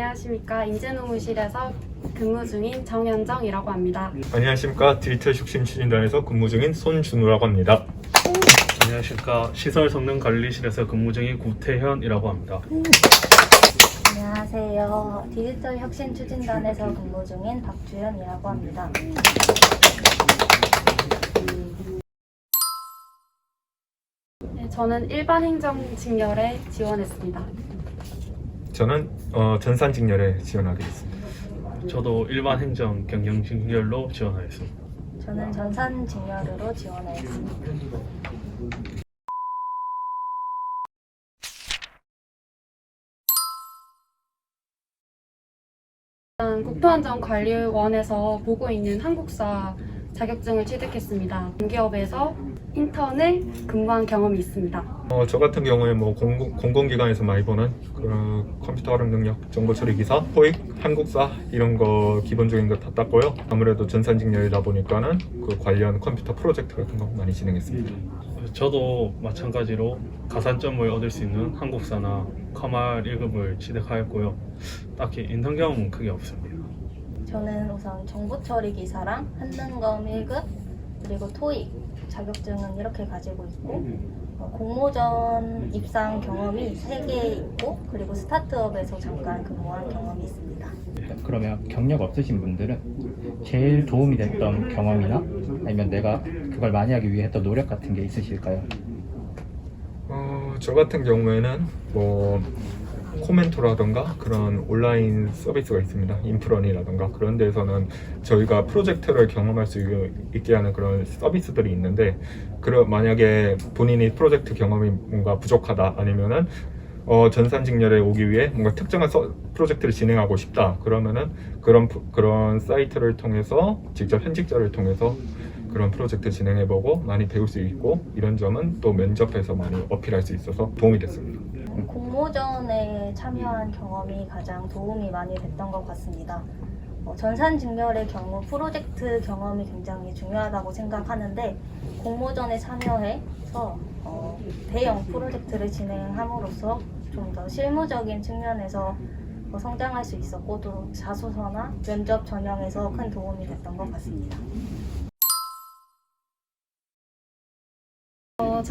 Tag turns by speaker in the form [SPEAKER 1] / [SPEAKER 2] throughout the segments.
[SPEAKER 1] 안녕하십니까. 인재노무실에서 근무 중인 정현정이라고 합니다.
[SPEAKER 2] 안녕하십니까 디지털 혁신 추진단에서 근무 중인 손준우라고 합니다.
[SPEAKER 3] 안녕하십니까 시설 성능 관리실에서 근무 중인 구태현이라고 합니다.
[SPEAKER 4] 안녕하세요. 디지털 혁신 추진단에서 근무 중인 박주현이라고 합니다.
[SPEAKER 1] 네, 저는 일반 행정 직렬에 지원했습니다.
[SPEAKER 2] 저는 어, 전산직렬에 지원하게 됐습니다.
[SPEAKER 3] 저도 일반 행정 경영 직렬로 지원하였습니다.
[SPEAKER 4] 저는 전산 직렬으로 지원하였습니다.
[SPEAKER 1] 저는 국토안전관리원에서 보고 있는 한국사 자격증을 취득했습니다. 공기업에서 인턴을 근무한 경험이 있습니다.
[SPEAKER 2] 어, 저 같은 경우에 뭐 공공, 공공 기관에서 많이 보는 그런 컴퓨터 활용 능력, 정보 처리 기사, 토익, 한국사 이런 거 기본적인 거 다 땄고요. 아무래도 전산직렬이다 보니까는 그 관련 컴퓨터 프로젝트 같은 거 많이 진행했습니다.
[SPEAKER 3] 저도 마찬가지로 가산점을 얻을 수 있는 한국사나 커말 1급을 취득하였고요. 딱히 인턴 경험은 크게 없습니다.
[SPEAKER 4] 저는 우선 정보 처리 기사랑 한능검 1급 그리고 토익 자격증은 이렇게 가지고 있고 어, 공모전 입상 경험이 3개 있고 그리고 스타트업에서 잠깐 근무한 경험이 있습니다.
[SPEAKER 5] 그러면 경력 없으신 분들은 제일 도움이 됐던 경험이나 아니면 내가 그걸 많이 하기 위해 했던 노력 같은 게 있으실까요?
[SPEAKER 2] 어, 저 같은 경우에는 뭐 코멘토라던가 그런 온라인 서비스가 있습니다. 인프런이라던가 그런 데서는 저희가 프로젝트를 경험할 수 있게 하는 그런 서비스들이 있는데 그러 만약에 본인이 프로젝트 경험이 뭔가 부족하다 아니면은 어, 전산직렬에 오기 위해 뭔가 특정한 서- 프로젝트를 진행하고 싶다 그러면은 그런 프- 그런 사이트를 통해서 직접 현직자를 통해서 그런 프로젝트 진행해보고 많이 배울 수 있고 이런 점은 또 면접에서 많이 어필할 수 있어서 도움이 됐습니다.
[SPEAKER 4] 공모전에 참여한 경험이 가장 도움이 많이 됐던 것 같습니다. 어, 전산 직렬의 경우 프로젝트 경험이 굉장히 중요하다고 생각하는데 공모전에 참여해서 어, 대형 프로젝트를 진행함으로써 좀 더 실무적인 측면에서 어, 성장할 수 있었고 또 자소서나 면접 전형에서 큰 도움이 됐던 것 같습니다.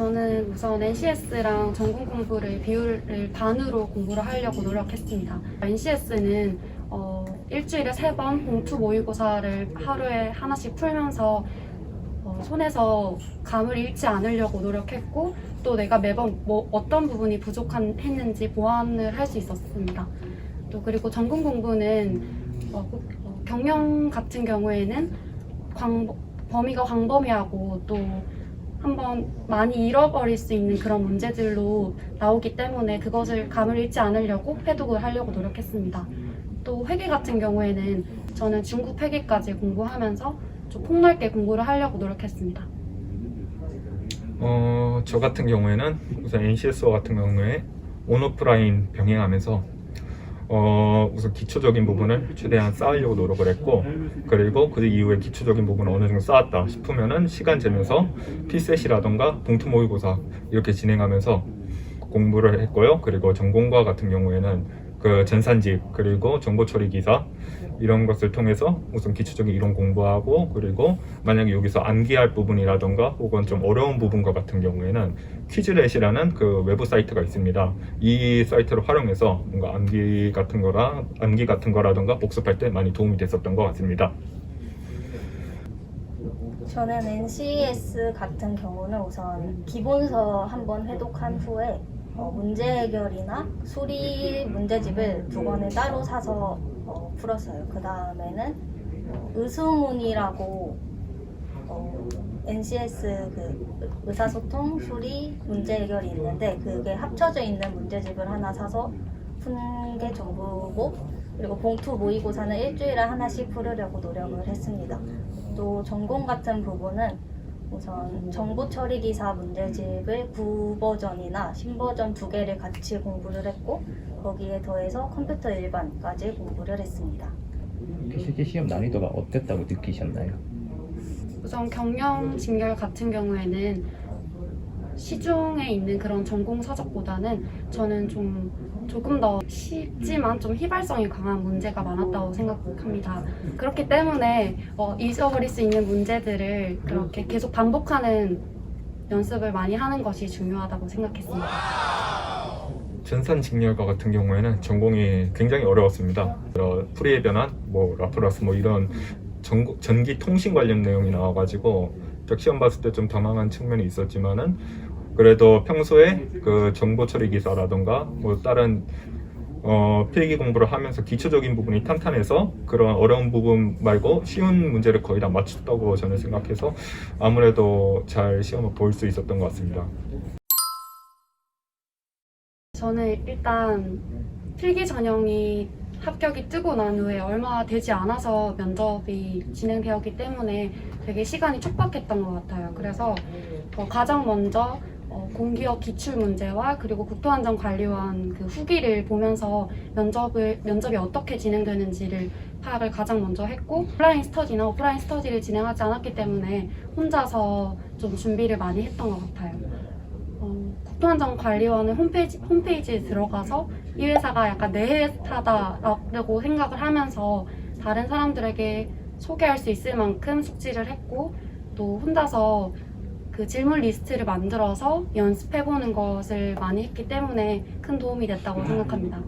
[SPEAKER 1] 저는 우선 NCS랑 전공 공부를 비율을 반으로 공부를 하려고 노력했습니다. NCS는 어, 일주일에 세 번 봉투 모의고사를 하루에 하나씩 풀면서 어, 손에서 감을 잃지 않으려고 노력했고 또 내가 매번 뭐 어떤 부분이 부족했는지 보완을 할 수 있었습니다. 또 그리고 전공 공부는 어, 꼭, 어, 경영 같은 경우에는 광, 범위가 광범위하고 또 한번 많이 잃어버릴 수 있는 그런 문제들로 나오기 때문에 그것을 감을 잃지 않으려고 회독을 하려고 노력했습니다. 또 회계 같은 경우에는 저는 중급 회계까지 공부하면서 좀 폭넓게 공부를 하려고 노력했습니다.
[SPEAKER 2] 어, 저 같은 경우에는 우선 NCS와 같은 경우에 온오프라인 병행하면서 어, 우선 기초적인 부분을 최대한 쌓으려고 노력을 했고 그리고 그 이후에 기초적인 부분을 어느 정도 쌓았다 싶으면은 시간 재면서 피셋이라던가 봉투 모의고사 이렇게 진행하면서 공부를 했고요. 그리고 전공과 같은 경우에는 그 전산직 그리고 정보 처리 기사 이런 것을 통해서 우선 기초적인 이론 공부하고 그리고 만약에 여기서 암기할 부분이라던가 혹은 좀 어려운 부분과 같은 경우에는 퀴즈렛이라는 그 외부 사이트가 있습니다. 이 사이트를 활용해서 뭔가 암기 같은 거라 암기 같은 거라던가 복습할 때 많이 도움이 됐었던 것 같습니다.
[SPEAKER 4] 저는 NCS 같은 경우는 우선 기본서 한번 회독한 후에 어, 문제 해결이나 수리 문제집을 두 권을 따로 사서 어, 풀었어요. 그 다음에는 의수문이라고 어, NCS 그 의사소통 수리 문제 해결이 있는데 그게 합쳐져 있는 문제집을 하나 사서 푼 게 전부고 그리고 봉투 모의고사는 일주일에 하나씩 풀으려고 노력을 했습니다. 또 전공 같은 부분은 우선 정보 처리 기사 문제집을 9버전이나 10버전 두 개를 같이 공부를 했고 거기에 더해서 컴퓨터 일반까지 공부를 했습니다.
[SPEAKER 5] 그 실제 시험 난이도가 어땠다고 느끼셨나요?
[SPEAKER 1] 우선 경영 직렬 같은 경우에는 시중에 있는 그런 전공 서적보다는 저는 좀 조금 더 쉽지만 좀 휘발성이 강한 문제가 많았다고 생각합니다. 그렇기 때문에 어, 잊어버릴 수 있는 문제들을 그렇게 계속 반복하는 연습을 많이 하는 것이 중요하다고 생각했습니다.
[SPEAKER 2] 전산직렬과 같은 경우에는 전공이 굉장히 어려웠습니다. 어, 프리의 변환, 뭐 라플라스 뭐 이런 전, 전기 통신 관련 내용이 나와가지고 딱 시험 봤을 때 좀 당황한 측면이 있었지만은 그래도 평소에 그 정보 처리 기사라던가 뭐 다른 어, 필기 공부를 하면서 기초적인 부분이 탄탄해서 그런 어려운 부분 말고 쉬운 문제를 거의 다 맞췄다고 저는 생각해서 아무래도 잘 시험을 볼 수 있었던 것 같습니다.
[SPEAKER 1] 저는 일단 필기 전형이 합격이 뜨고 난 후에 얼마 되지 않아서 면접이 진행되었기 때문에 되게 시간이 촉박했던 것 같아요. 그래서 어, 가장 먼저 어, 공기업 기출 문제와 그리고 국토안전관리원 그 후기를 보면서 면접을 면접이 어떻게 진행되는지를 파악을 가장 먼저 했고 온라인 스터디나 오프라인 스터디를 진행하지 않았기 때문에 혼자서 좀 준비를 많이 했던 것 같아요. 어, 국토안전관리원은 홈페이지, 홈페이지에 들어가서 이 회사가 약간 내 회사다라고 생각을 하면서 다른 사람들에게 소개할 수 있을 만큼 숙지를 했고 또 혼자서 그 질문 리스트를 만들어서 연습해 보는 것을 많이 했기 때문에 큰 도움이 됐다고 생각합니다.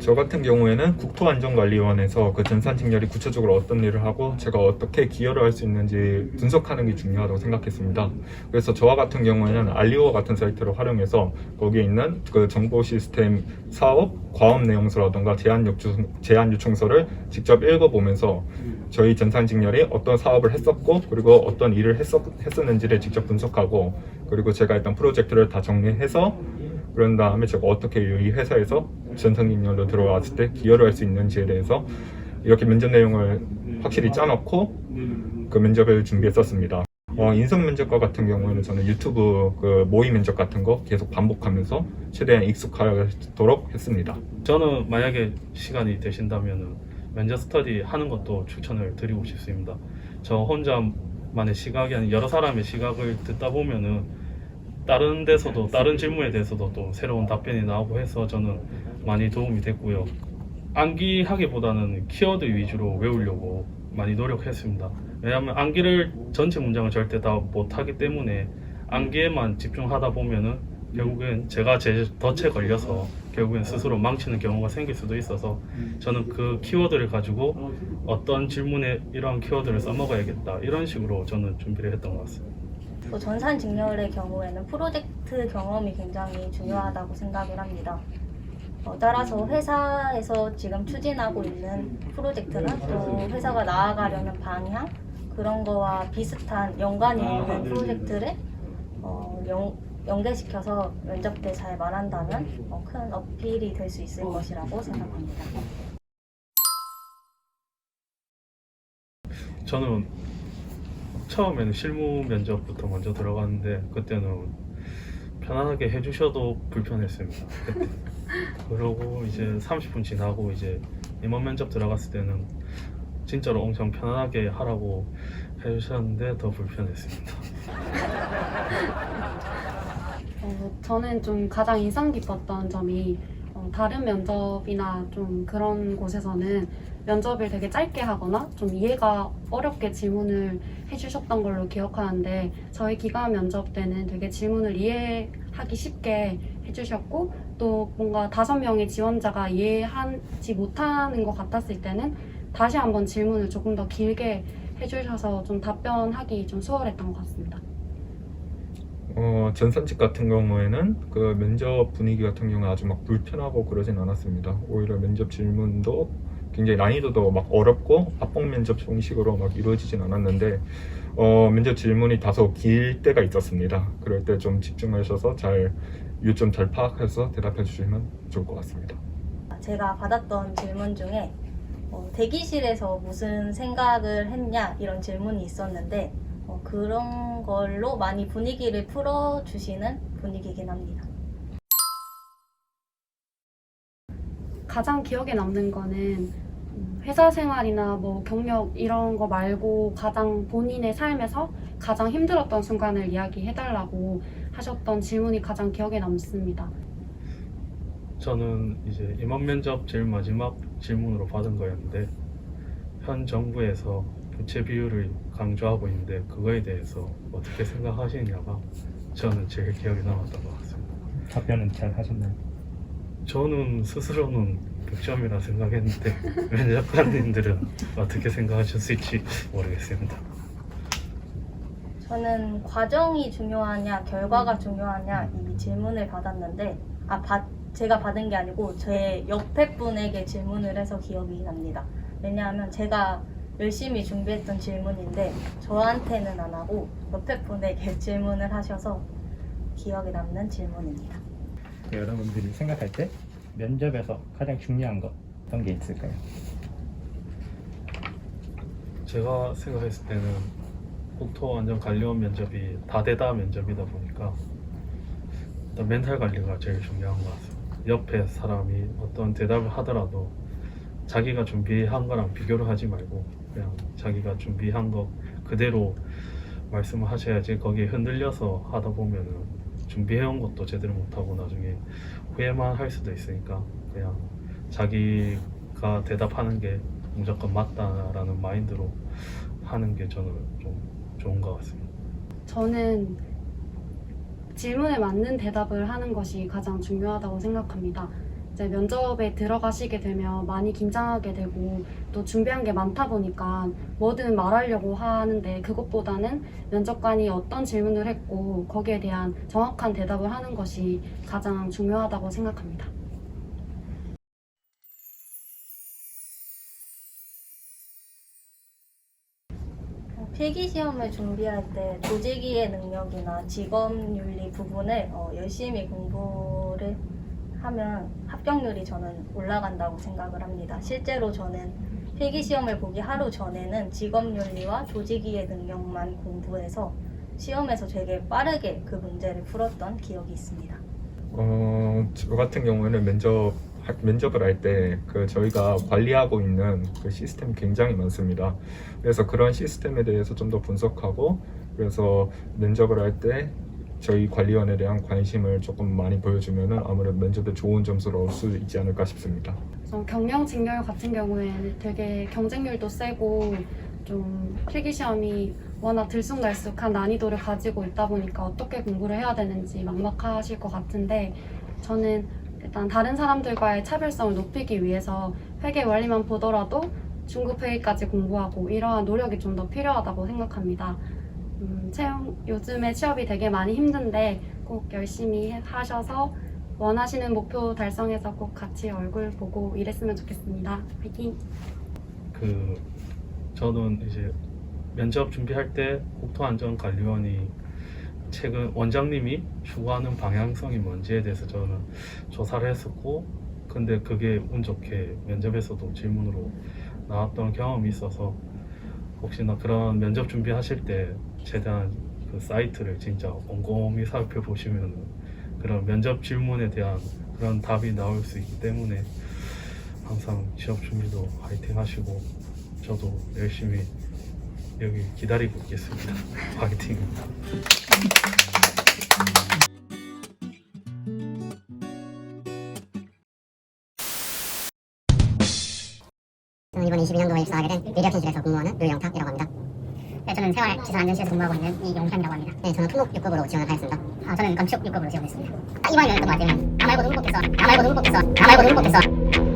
[SPEAKER 2] 저 같은 경우에는 국토안전관리원에서 그 전산 직렬이 구체적으로 어떤 일을 하고 제가 어떻게 기여를 할 수 있는지 분석하는 게 중요하다고 생각했습니다. 그래서 저와 같은 경우에는 알리오 같은 사이트를 활용해서 거기에 있는 그 정보 시스템 사업 과업 내용서라던가 제안 요청 제안 요청서를 직접 읽어보면서 저희 전산 직렬이 어떤 사업을 했었고 그리고 어떤 일을 했었, 했었는지를 직접 분석하고 그리고 제가 일단 프로젝트를 다 정리해서 그런 다음에 제가 어떻게 이 회사에서 전산직렬로 들어왔을 때 기여를 할 수 있는지에 대해서 이렇게 면접 내용을 확실히 짜놓고 그 면접을 준비했었습니다. 어, 인성 면접과 같은 경우에는 저는 유튜브 그 모의 면접 같은 거 계속 반복하면서 최대한 익숙하도록 했습니다.
[SPEAKER 3] 저는 만약에 시간이 되신다면은 면접 스터디 하는 것도 추천을 드리고 싶습니다. 저 혼자만의 시각이 아닌 여러 사람의 시각을 듣다 보면은 다른 데서도 다른 질문에 대해서도 또 새로운 답변이 나오고 해서 저는 많이 도움이 됐고요. 암기하기보다는 키워드 위주로 외우려고 많이 노력했습니다. 왜냐하면 암기를 전체 문장을 절대 다 못하기 때문에 암기에만 집중하다 보면은 결국엔 제가 제 덫에 걸려서 결국엔 스스로 망치는 경우가 생길 수도 있어서 저는 그 키워드를 가지고 어떤 질문에 이러한 키워드를 써먹어야겠다 이런 식으로 저는 준비를 했던 것 같습니다.
[SPEAKER 4] 또 전산 직렬의 경우에는 프로젝트 경험이 굉장히 중요하다고 생각을 합니다. 어, 따라서 회사에서 지금 추진하고 있는 프로젝트나 또 회사가 나아가려는 방향 그런 거와 비슷한 연관이 있는 프로젝트를 어, 연, 연계시켜서 면접 때 잘 말한다면 어, 큰 어필이 될 수 있을 것이라고 생각합니다.
[SPEAKER 3] 저는 처음에는 실무 면접부터 먼저 들어갔는데 그때는 편안하게 해주셔도 불편했습니다. 그러고 이제 30분 지나고 이제 임원 면접 들어갔을 때는 진짜로 엄청 편안하게 하라고 해주셨는데 더 불편했습니다.
[SPEAKER 1] 어, 저는 좀 가장 인상 깊었던 점이 어, 다른 면접이나 좀 그런 곳에서는 면접을 되게 짧게 하거나 좀 이해가 어렵게 질문을 해주셨던 걸로 기억하는데 저희 기관 면접 때는 되게 질문을 이해하기 쉽게 해주셨고 또 뭔가 다섯 명의 지원자가 이해하지 못하는 것 같았을 때는 다시 한번 질문을 조금 더 길게 해주셔서 좀 답변하기 좀 수월했던 것 같습니다.
[SPEAKER 2] 어, 전산직 같은 경우에는 그 면접 분위기 같은 경우는 아주 막 불편하고 그러진 않았습니다. 오히려 면접 질문도 굉장히 난이도도 막 어렵고 합법 면접 형식으로 막 이루어지진 않았는데 어, 면접 질문이 다소 길 때가 있었습니다. 그럴 때 좀 집중하셔서 잘 요점 잘 파악해서 대답해 주시면 좋을 것 같습니다.
[SPEAKER 4] 제가 받았던 질문 중에 어, 대기실에서 무슨 생각을 했냐 이런 질문이 있었는데 어, 그런 걸로 많이 분위기를 풀어주시는 분위기긴 합니다.
[SPEAKER 1] 가장 기억에 남는 거는 음, 회사 생활이나 뭐 경력 이런 거 말고 가장 본인의 삶에서 가장 힘들었던 순간을 이야기해달라고 하셨던 질문이 가장 기억에 남습니다.
[SPEAKER 3] 저는 이제 임원 면접 제일 마지막 질문으로 받은 거였는데 현 정부에서 부채 비율을 강조하고 있는데 그거에 대해서 어떻게 생각하시느냐가 저는 제일 기억에 남았던 것 같습니다.
[SPEAKER 5] 답변은 잘 하셨나요?
[SPEAKER 3] 저는 스스로는 100점이라 생각했는데 면접관님들은 어떻게 생각하셨을지 모르겠습니다.
[SPEAKER 4] 저는 과정이 중요하냐 결과가 중요하냐 이 질문을 받았는데 아 받, 제가 받은 게 아니고 제 옆에 분에게 질문을 해서 기억이 납니다. 왜냐하면 제가 열심히 준비했던 질문인데 저한테는 안 하고 옆에 분에게 질문을 하셔서 기억에 남는 질문입니다.
[SPEAKER 5] 여러분들이 생각할 때 면접에서 가장 중요한 거 어떤 게 있을까요?
[SPEAKER 3] 제가 생각했을 때는 국토 안전 관련 면접이 다대다 면접이다 보니까 일단 멘탈 관리가 제일 중요한 것 같습니다. 옆에 사람이 어떤 대답을 하더라도 자기가 준비한 거랑 비교를 하지 말고 그냥 자기가 준비한 거 그대로 말씀을 하셔야지 거기에 흔들려서 하다 보면은 준비해온 것도 제대로 못하고 나중에 후회만 할 수도 있으니까 그냥 자기가 대답하는 게 무조건 맞다라는 마인드로 하는 게 저는 좀 좋은 것 같습니다.
[SPEAKER 1] 저는 질문에 맞는 대답을 하는 것이 가장 중요하다고 생각합니다. 이제 면접에 들어가시게 되면 많이 긴장하게 되고 또 준비한 게 많다 보니까 뭐든 말하려고 하는데 그것보다는 면접관이 어떤 질문을 했고 거기에 대한 정확한 대답을 하는 것이 가장 중요하다고 생각합니다.
[SPEAKER 4] 필기 시험을 준비할 때 조직이해 능력이나 직업윤리 부분을 어, 열심히 공부를 하면 합격률이 저는 올라간다고 생각을 합니다. 실제로 저는 필기 시험을 보기 하루 전에는 직업윤리와 조직이해 능력만 공부해서 시험에서 되게 빠르게 그 문제를 풀었던 기억이 있습니다.
[SPEAKER 2] 어, 저 같은 경우에는 면접 하- 면접을 할 때 그 저희가 관리하고 있는 그 시스템이 굉장히 많습니다. 그래서 그런 시스템에 대해서 좀 더 분석하고 그래서 면접을 할때 저희 관리원에 대한 관심을 조금 많이 보여주면은 아무래도 면접에 좋은 점수를 얻을 수 있지 않을까 싶습니다.
[SPEAKER 1] 경영 직렬 같은 경우에는 되게 경쟁률도 세고 좀 필기 시험이 워낙 들쑥날쑥한 난이도를 가지고 있다 보니까 어떻게 공부를 해야 되는지 막막하실 것 같은데 저는 일단 다른 사람들과의 차별성을 높이기 위해서 회계 원리만 보더라도 중급 회의까지 공부하고 이러한 노력이 좀 더 필요하다고 생각합니다. 음, 채용 요즘에 취업이 되게 많이 힘든데 꼭 열심히 해- 하셔서 원하시는 목표 달성해서 꼭 같이 얼굴 보고 일했으면 좋겠습니다. 파이팅!
[SPEAKER 3] 그 저는 이제 면접 준비할 때 국토안전관리원이 최근 원장님이 추구하는 방향성이 뭔지에 대해서 저는 조사를 했었고 근데 그게 운 좋게 면접에서도 질문으로 나왔던 경험이 있어서 혹시나 그런 면접 준비하실 때 최대한 그 사이트를 진짜 꼼꼼히 살펴보시면 그런 면접 질문에 대한 그런 답이 나올 수 있기 때문에 항상 취업 준비도 화이팅 하시고 저도 열심히 여기 기다리고 있겠습니다. 화이팅입니다.
[SPEAKER 6] 이번 22년도에 입사하게 된 미디어팀실에서 근무하는 류영탁이라고 합니다. 네, 저는 생활 지산 안전실에서 근무하고 있는 이용삼이라고 합니다. 네, 저는 토목 6급으로 지원을 하였습니다. 아, 저는 건축 6급으로 지원했습니다. 딱 이번에 열렸던 것 같아요. 나 말고 누구 뽑겠어? 나 말고 누구 뽑겠어? 나 말고 누구 뽑겠어?